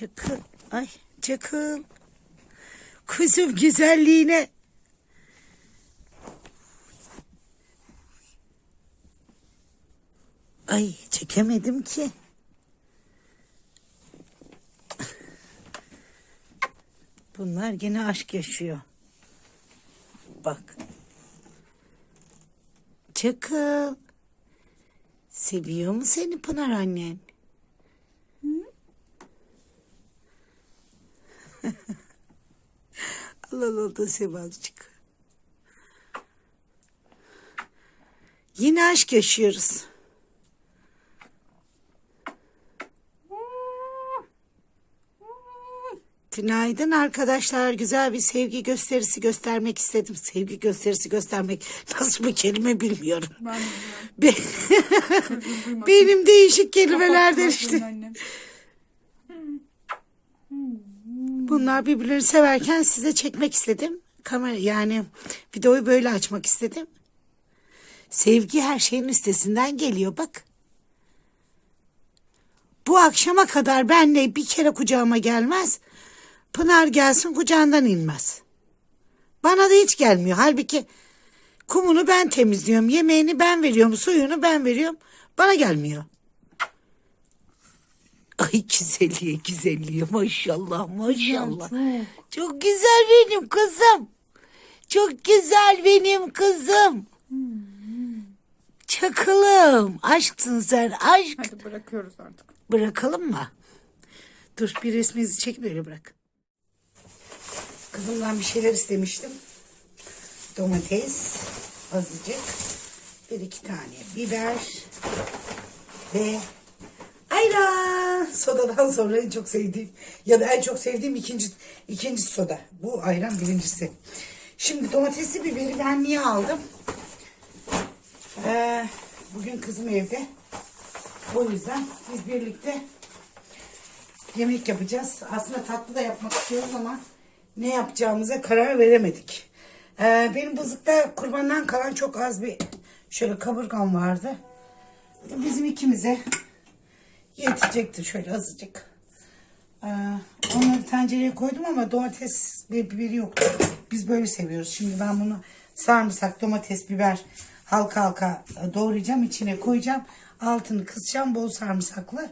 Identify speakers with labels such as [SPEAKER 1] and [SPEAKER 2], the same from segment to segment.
[SPEAKER 1] Çakıl. Ay çakıl. Kuzum güzelliğine. Ay çekemedim ki. Bunlar gene aşk yaşıyor. Bak. Çakıl. Seviyor mu seni Pınar annen? Allah da sev azıcık. Yine aşk yaşıyoruz. Günaydın arkadaşlar. Güzel bir sevgi gösterisi göstermek istedim. Sevgi gösterisi göstermek nasıl bir kelime bilmiyorum.
[SPEAKER 2] Ben
[SPEAKER 1] Be- Benim değişik kelimelerden işte.
[SPEAKER 2] annem.
[SPEAKER 1] Bunlar birbirlerini severken size çekmek istedim. Kamera yani videoyu böyle açmak istedim. Sevgi her şeyin üstesinden geliyor bak. Bu akşama kadar benle bir kere kucağıma gelmez. Pınar gelsin kucağından inmez. Bana da hiç gelmiyor. Halbuki kumunu ben temizliyorum. Yemeğini ben veriyorum. Suyunu ben veriyorum. Bana gelmiyor. Güzelliğe güzelliğe maşallah maşallah.
[SPEAKER 2] çok.
[SPEAKER 1] Güzel benim kızım. Çok güzel benim kızım. Çakılım. Aşksın sen aşk.
[SPEAKER 2] Hadi bırakıyoruz artık.
[SPEAKER 1] Bırakalım mı? Dur bir resminizi çek böyle bırak. Kızımdan bir şeyler istemiştim. Domates, azıcık, bir iki tane biber ve. Sodadan sonra en çok sevdiğim ya da en çok sevdiğim ikinci ikinci soda. Bu ayran birincisi. Şimdi domatesli biberi ben niye aldım? Ee, bugün kızım evde. O yüzden biz birlikte yemek yapacağız. Aslında tatlı da yapmak istiyoruz ama ne yapacağımıza karar veremedik. Ee, benim buzlukta kurbandan kalan çok az bir şöyle kaburgam vardı. Bizim ikimize yetecekti şöyle azıcık. Ee, onları tencereye koydum ama domates ve biberi yoktu. Biz böyle seviyoruz. Şimdi ben bunu sarımsak, domates, biber halka halka doğrayacağım. içine koyacağım. Altını kısacağım. Bol sarımsaklı.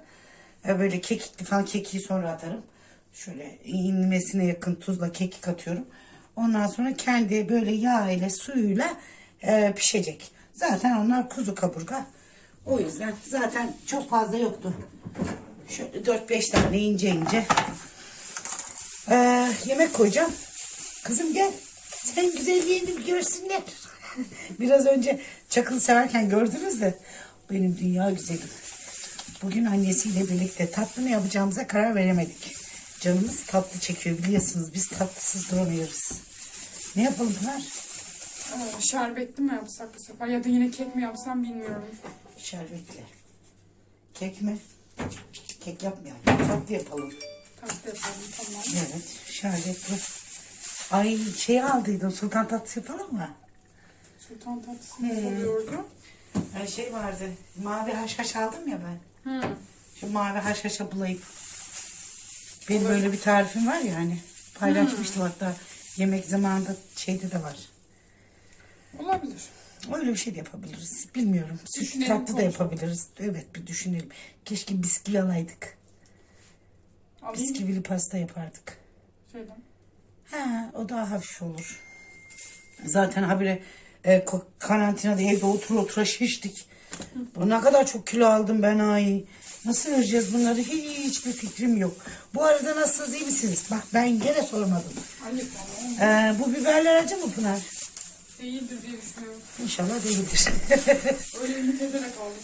[SPEAKER 1] E, Böyle kekikli falan kekiği sonra atarım. Şöyle inmesine yakın tuzla kekik atıyorum. Ondan sonra kendi böyle yağ ile suyuyla e, pişecek. Zaten onlar kuzu kaburga. O yüzden zaten çok fazla yoktu. Şöyle 4-5 tane ince ince. Ee, yemek koyacağım. Kızım gel. Sen güzelliğini görsünler. Biraz önce çakıl severken gördünüz de benim dünya güzelim. Bugün annesiyle birlikte tatlı ne yapacağımıza karar veremedik. Canımız tatlı çekiyor biliyorsunuz. Biz tatlısız duramıyoruz. Ne yapalım Pınar?
[SPEAKER 2] Aa, şerbetli mi yapsak bu sefer ya da yine kek mi yapsam bilmiyorum.
[SPEAKER 1] Şerbetli. Kek mi? Kek yapmayalım. Tatlı yapalım.
[SPEAKER 2] Tatlı yapalım tamam.
[SPEAKER 1] Evet, şerbetli. Ay şey aldıydım, sultan tatlısı yapalım mı?
[SPEAKER 2] Sultan tatlısı ne oluyordu?
[SPEAKER 1] Ee, şey vardı, mavi haşhaş aldım ya ben.
[SPEAKER 2] Hı.
[SPEAKER 1] Şu mavi haşhaşa bulayıp. Benim böyle bir tarifim var ya hani. Paylaşmıştım hatta yemek zamanında şeyde de var.
[SPEAKER 2] Olabilir.
[SPEAKER 1] Öyle bir şey de yapabiliriz. Bilmiyorum. Süt tatlı da yapabiliriz. Evet bir düşünelim. Keşke bisküvi alaydık.
[SPEAKER 2] Alayım?
[SPEAKER 1] Bisküvili pasta yapardık.
[SPEAKER 2] Şeyden.
[SPEAKER 1] Ha, o daha hafif olur. Zaten habire e, karantinada evde otur otura şiştik. Bu ne kadar çok kilo aldım ben ay. Nasıl vereceğiz bunları hiçbir fikrim yok. Bu arada nasılsınız iyi misiniz? Bak ben gene sormadım.
[SPEAKER 2] Anne tamam.
[SPEAKER 1] E, bu biberler acı mı Pınar?
[SPEAKER 2] Değildir diye düşünüyorum.
[SPEAKER 1] İnşallah değildir.
[SPEAKER 2] Öyle ümit ederek aldım.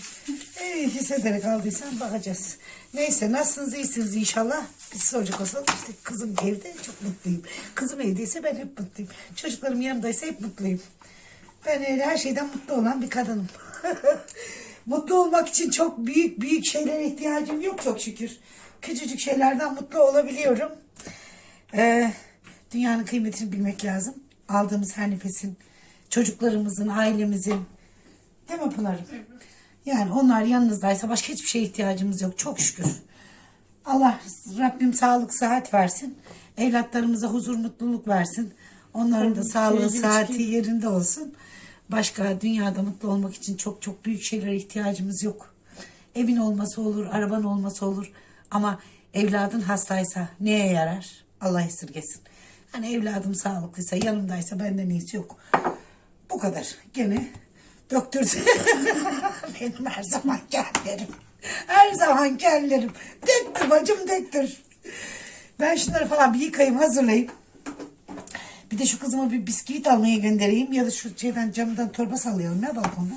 [SPEAKER 1] İyi hissederek aldıysan bakacağız. Neyse nasılsınız iyisiniz inşallah. Biz soracak olsanız işte kızım evde çok mutluyum. Kızım evdeyse ben hep mutluyum. Çocuklarım yanımdaysa hep mutluyum. Ben öyle her şeyden mutlu olan bir kadınım. mutlu olmak için çok büyük büyük şeylere ihtiyacım yok çok şükür. Küçücük şeylerden mutlu olabiliyorum. Ee, dünyanın kıymetini bilmek lazım. Aldığımız her nefesin, çocuklarımızın, ailemizin. Değil mi Pınar'ım? Yani onlar yanınızdaysa başka hiçbir şeye ihtiyacımız yok. Çok şükür. Allah Rabbim sağlık sıhhat versin. Evlatlarımıza huzur mutluluk versin. Onların da sağlığı
[SPEAKER 2] sevgi,
[SPEAKER 1] saati yerinde olsun. Başka dünyada mutlu olmak için çok çok büyük şeylere ihtiyacımız yok. Evin olması olur, araban olması olur. Ama evladın hastaysa neye yarar? Allah esirgesin. Hani evladım sağlıklıysa, yanımdaysa benden iyisi yok. Bu kadar. Gene döktürdü. Benim her zaman kellerim. Her zaman kellerim. Döktür bacım döktür. Ben şunları falan bir yıkayayım hazırlayayım. Bir de şu kızıma bir bisküvit almaya göndereyim. Ya da şu şeyden camdan torba sallayalım ya balkonda.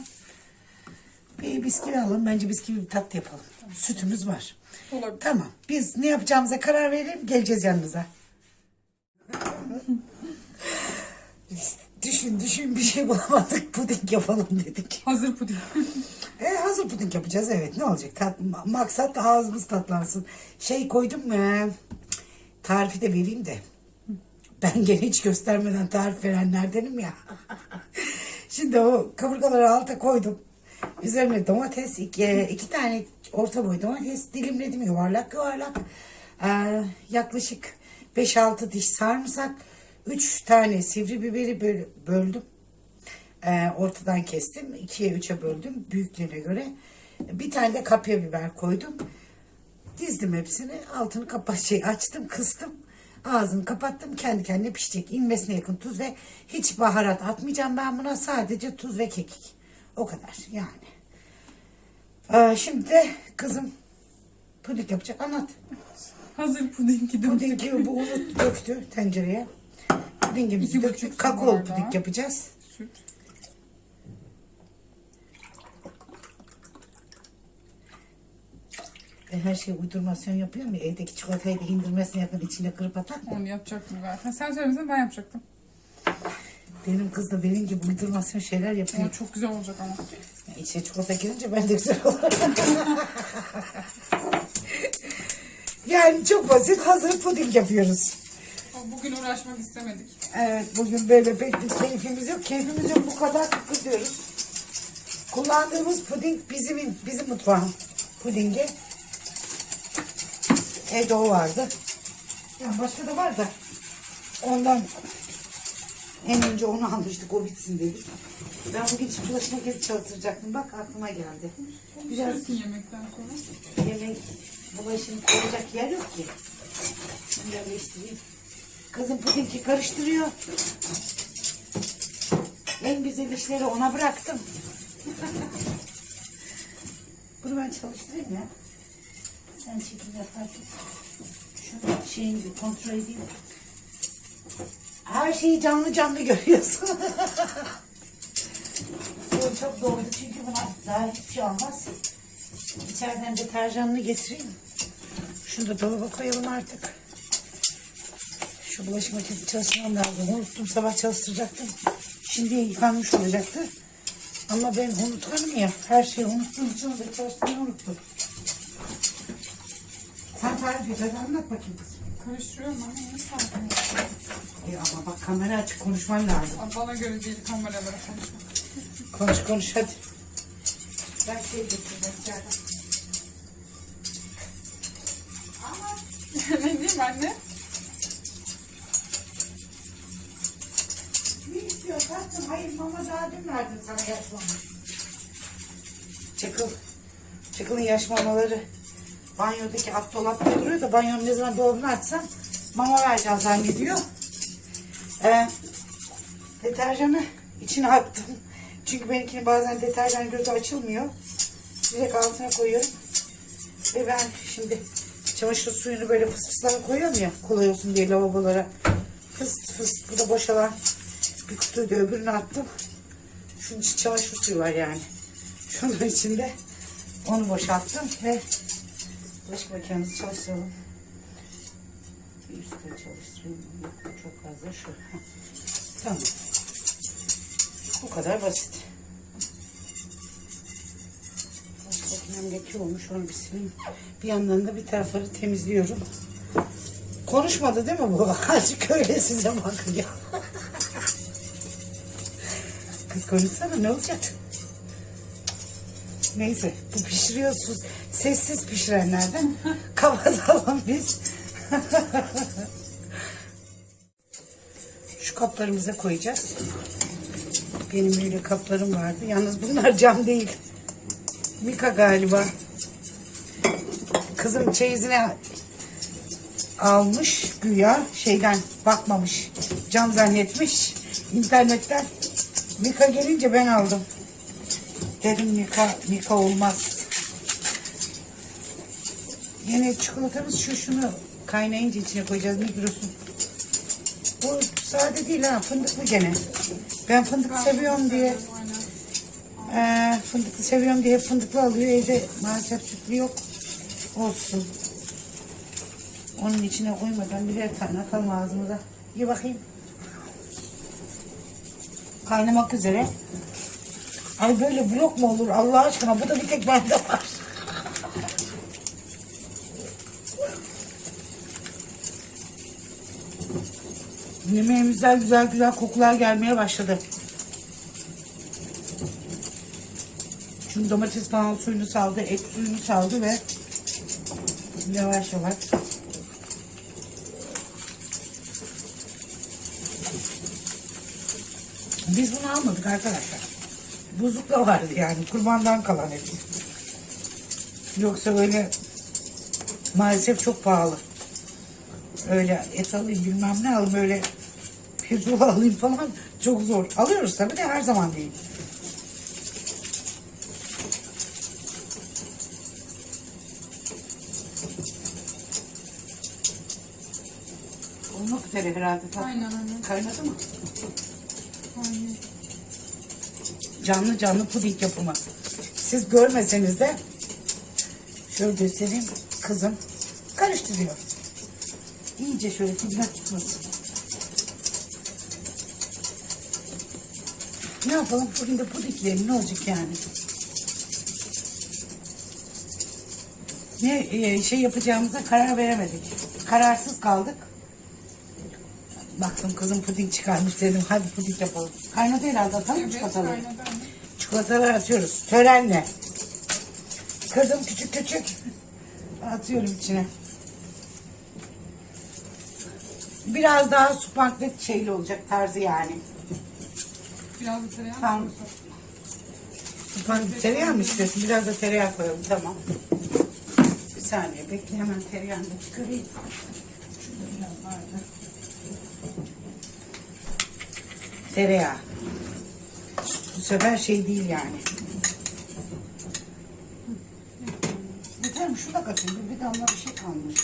[SPEAKER 1] Bir bisküvi alalım. Bence bisküvi bir tat yapalım. Sütümüz var.
[SPEAKER 2] Olabilir.
[SPEAKER 1] Tamam. Biz ne yapacağımıza karar verelim. Geleceğiz yanınıza. Düşün düşün bir şey bulamadık. Puding yapalım dedik.
[SPEAKER 2] Hazır puding.
[SPEAKER 1] E, hazır puding yapacağız evet. Ne olacak? Tat, maksat ağzımız tatlansın. Şey koydum mu? Tarifi de vereyim de. Ben gene hiç göstermeden tarif verenlerdenim ya. Şimdi o kaburgaları alta koydum. Üzerine domates, iki, iki tane orta boy domates dilimledim yuvarlak yuvarlak. Ee, yaklaşık 5-6 diş sarımsak, 3 tane sivri biberi böl- böldüm. Ee, ortadan kestim. ikiye üçe böldüm büyüklüğüne göre. Bir tane de kapya biber koydum. Dizdim hepsini. Altını kapat şey açtım, kıstım. Ağzını kapattım. Kendi kendine pişecek. İnmesine yakın tuz ve hiç baharat atmayacağım ben buna. Sadece tuz ve kekik. O kadar yani. Ee, şimdi de kızım puding yapacak. Anlat.
[SPEAKER 2] Hazır pudingi döktük.
[SPEAKER 1] Pudingi bu unu döktü tencereye. Pudingimizi
[SPEAKER 2] İki
[SPEAKER 1] döktük.
[SPEAKER 2] buçuk su
[SPEAKER 1] Kakaolu
[SPEAKER 2] bardağı.
[SPEAKER 1] puding yapacağız.
[SPEAKER 2] Süt.
[SPEAKER 1] Ben her şeyi uydurmasyon yapıyorum ya. Evdeki çikolatayı da indirmesine yakın içine kırıp atar mı?
[SPEAKER 2] Onu yapacaktım zaten. Sen söylemesen ben yapacaktım.
[SPEAKER 1] Benim kız da benim gibi uydurmasyon şeyler yapıyor.
[SPEAKER 2] Ama çok güzel olacak ama.
[SPEAKER 1] İçine çikolata girince ben de güzel olur. yani çok basit hazır puding yapıyoruz.
[SPEAKER 2] Bugün uğraşmak istemedik.
[SPEAKER 1] Evet bugün böyle pek bir keyfimiz yok. Keyfimiz yok bu kadar kızıyoruz. Kullandığımız puding bizim bizim mutfağın pudingi. Evde o vardı. Yani başka da var da ondan en önce onu almıştık o bitsin dedik. Ben bugün çift bulaşıma gelip çalıştıracaktım. Bak aklıma geldi. Biraz
[SPEAKER 2] yemekten sonra.
[SPEAKER 1] yemek bulaşını koyacak yer yok ki. Bunu yerleştireyim. Kızım pudingi karıştırıyor. En güzel işleri ona bıraktım. Bunu ben çalıştırayım ya. Sen çekim yaparken. Şunu şeyini bir kontrol edeyim. Her şeyi canlı canlı görüyorsun. Bu çok doğru çünkü buna daha hiçbir şey olmaz. İçeriden deterjanını getireyim. Şunu da dolaba koyalım artık. Şu bulaşık makinesi çalıştırmam lazım. Unuttum sabah çalıştıracaktım. Şimdi yıkanmış olacaktı. Ama ben unutkanım ya. Her şeyi unuttuğum için de çalıştırmayı unuttum. Sen tarif et hadi anlat bakayım kızım.
[SPEAKER 2] Karıştırıyorum ama ne farkı
[SPEAKER 1] E ama bak kamera açık konuşman lazım.
[SPEAKER 2] Bana göre değil kameralara konuşmak.
[SPEAKER 1] Konuş konuş hadi. Ben şey getireceğim içeriden.
[SPEAKER 2] ne diyeyim anne?
[SPEAKER 1] Ne istiyorsun tatlım? Hayır mama daha dün verdim sana yaş mama. Çakıl. Çakıl'ın yaş mamaları banyodaki alt dolapta duruyor da banyonun ne zaman dolabını açsam mama vereceğim zannediyor. Ee, deterjanı içine attım. Çünkü benimkinin bazen deterjan gözü açılmıyor. Direkt altına koyuyorum. Ve ben şimdi çamaşır suyunu böyle fıs fıslara koyuyorum ya kolay olsun diye lavabolara. Fıs fıs bu da boşalan bir kutuydu öbürünü attım. Şunun için çamaşır suyu var yani. Şunun içinde onu boşalttım ve bulaşık makinemizi çalıştıralım. Bir üstte çalıştırayım. Çok fazla şu. Tamam. Bu kadar basit. Bulaşık makinem olmuş onu bir sileyim. Bir yandan da bir tarafları temizliyorum. Konuşmadı değil mi bu? Azıcık öyle size bakıyor. Konuşsana ne olacak? Neyse bu pişiriyorsunuz. Sessiz pişirenlerden kapatalım biz. Şu kaplarımıza koyacağız. Benim öyle kaplarım vardı. Yalnız bunlar cam değil. Mika galiba. Kızım çeyizine almış güya şeyden bakmamış. Cam zannetmiş internetten. Mika gelince ben aldım. Dedim Mika, Mika olmaz. Yine çikolatamız şu şunu kaynayınca içine koyacağız Migros'un. Bu sade değil ha fındıklı gene. Ben fındık seviyorum diye ee, fındıklı seviyorum diye fındıklı alıyor. Evde maalesef sütlü yok. Olsun. Onun içine koymadan birer tane atalım ağzımıza. Ye bakayım. Kaynamak üzere. Ay böyle blok mu olur Allah aşkına? Bu da bir tek bende var. Yemeğimizden güzel güzel kokular gelmeye başladı. Şimdi domates falan suyunu saldı, et suyunu saldı ve yavaş yavaş Biz bunu almadık arkadaşlar. Buzlukta vardı yani kurbandan kalan et. Yoksa öyle maalesef çok pahalı. Öyle et alayım bilmem ne alayım öyle pirzola alayım falan çok zor. Alıyoruz tabii de her zaman değil. Olmak üzere herhalde.
[SPEAKER 2] Aynen aynen.
[SPEAKER 1] Kaynadı mı? Canlı canlı puding yapımı. Siz görmeseniz de şöyle göstereyim. Kızım karıştırıyor. İyice şöyle dibine tutmasın. Ne yapalım? Bugün de pudingleyelim. Ne olacak yani? Ne e, şey yapacağımıza karar veremedik. Kararsız kaldık. Baktım kızım puding çıkarmış dedim. Hadi puding yapalım. Kaynadı herhalde atalım
[SPEAKER 2] Evet,
[SPEAKER 1] çikolataları?
[SPEAKER 2] kaynadı.
[SPEAKER 1] Çikolataları atıyoruz. Törenle. Kırdım küçük küçük. Atıyorum içine. Biraz daha supaklık şeyli olacak tarzı yani.
[SPEAKER 2] Biraz da tereyağı
[SPEAKER 1] Tamam.
[SPEAKER 2] mı?
[SPEAKER 1] Supaklık tereyağı mı istiyorsun? Biraz da tereyağı koyalım. Tamam. Bir saniye bekle hemen tereyağını çıkarayım. Şurada biraz vardı. Tereyağı. Bu sefer şey değil yani. Yeter mi? Şunu da katayım. Bir damla bir şey kalmış.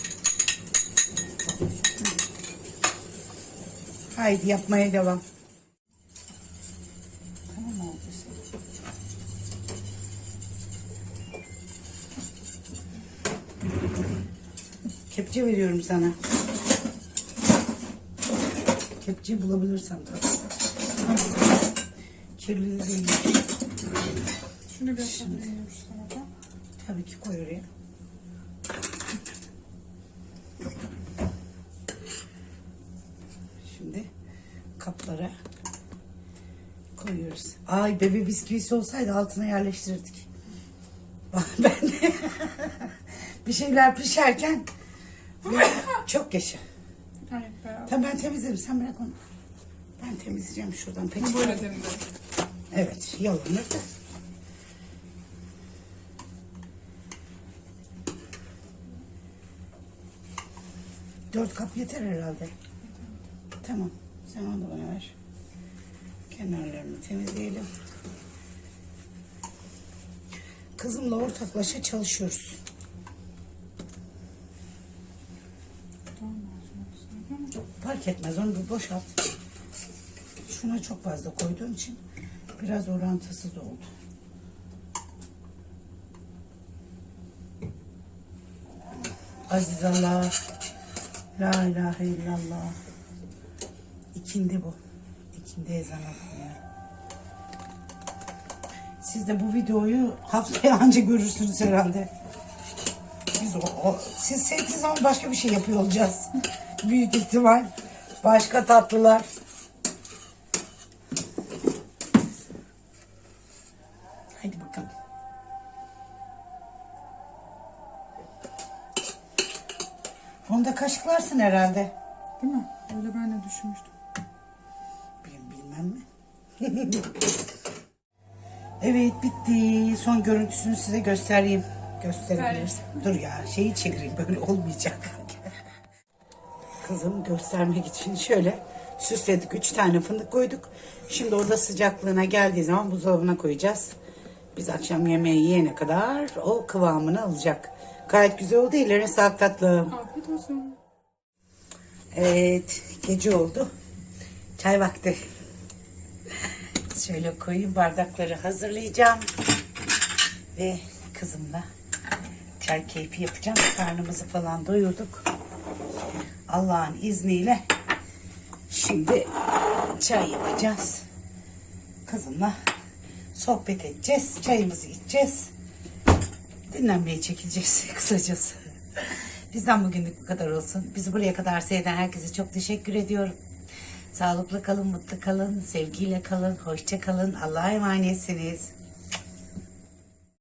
[SPEAKER 1] Haydi yapmaya devam. Tamam oldu. Kepçe veriyorum sana. Kepçeyi bulabilirsem tabii. Kirli de değil.
[SPEAKER 2] Şunu bir atalım şu tarafa.
[SPEAKER 1] Tabii ki koy oraya. Şimdi kaplara koyuyoruz. Ay bebe bisküvisi olsaydı altına yerleştirirdik. Ben de bir şeyler pişerken çok yaşa. Tamam ben temizlerim sen bırak onu. Ben temizleyeceğim şuradan. Peki.
[SPEAKER 2] Böyle demir.
[SPEAKER 1] Evet yalanır da. Dört kap yeter herhalde. Tamam. Sen onu bana ver. Kenarlarını temizleyelim. Kızımla ortaklaşa çalışıyoruz. Fark etmez onu boşalt. Şuna çok fazla koyduğum için biraz orantısız oldu. Aziz Allah. La ilahe illallah. İkindi bu. İkindi ezan okunuyor. Siz de bu videoyu haftaya anca görürsünüz herhalde. Biz o, o- siz sevdiğiniz zaman başka bir şey yapıyor olacağız. Büyük ihtimal. Başka tatlılar. Kaşıklarsın herhalde.
[SPEAKER 2] Değil mi? Öyle ben de düşünmüştüm.
[SPEAKER 1] Ben bilmem mi? evet bitti. Son görüntüsünü size göstereyim. Gösterebiliriz. Dur ya şeyi çevireyim böyle olmayacak. Kızım göstermek için şöyle süsledik. Üç tane fındık koyduk. Şimdi oda sıcaklığına geldiği zaman buzdolabına koyacağız. Biz akşam yemeği yiyene kadar o kıvamını alacak. Gayet güzel oldu. Ellerine sağlık tatlım.
[SPEAKER 2] Afiyet olsun.
[SPEAKER 1] Evet, gece oldu. Çay vakti. Şöyle koyayım bardakları hazırlayacağım. Ve kızımla çay keyfi yapacağım. Karnımızı falan doyurduk. Allah'ın izniyle şimdi çay yapacağız. Kızımla sohbet edeceğiz. Çayımızı içeceğiz. Dinlenmeye çekileceğiz kısacası. Bizden bugünlük bu kadar olsun. Bizi buraya kadar seyreden herkese çok teşekkür ediyorum. Sağlıklı kalın, mutlu kalın, sevgiyle kalın, hoşça kalın. Allah'a emanetsiniz.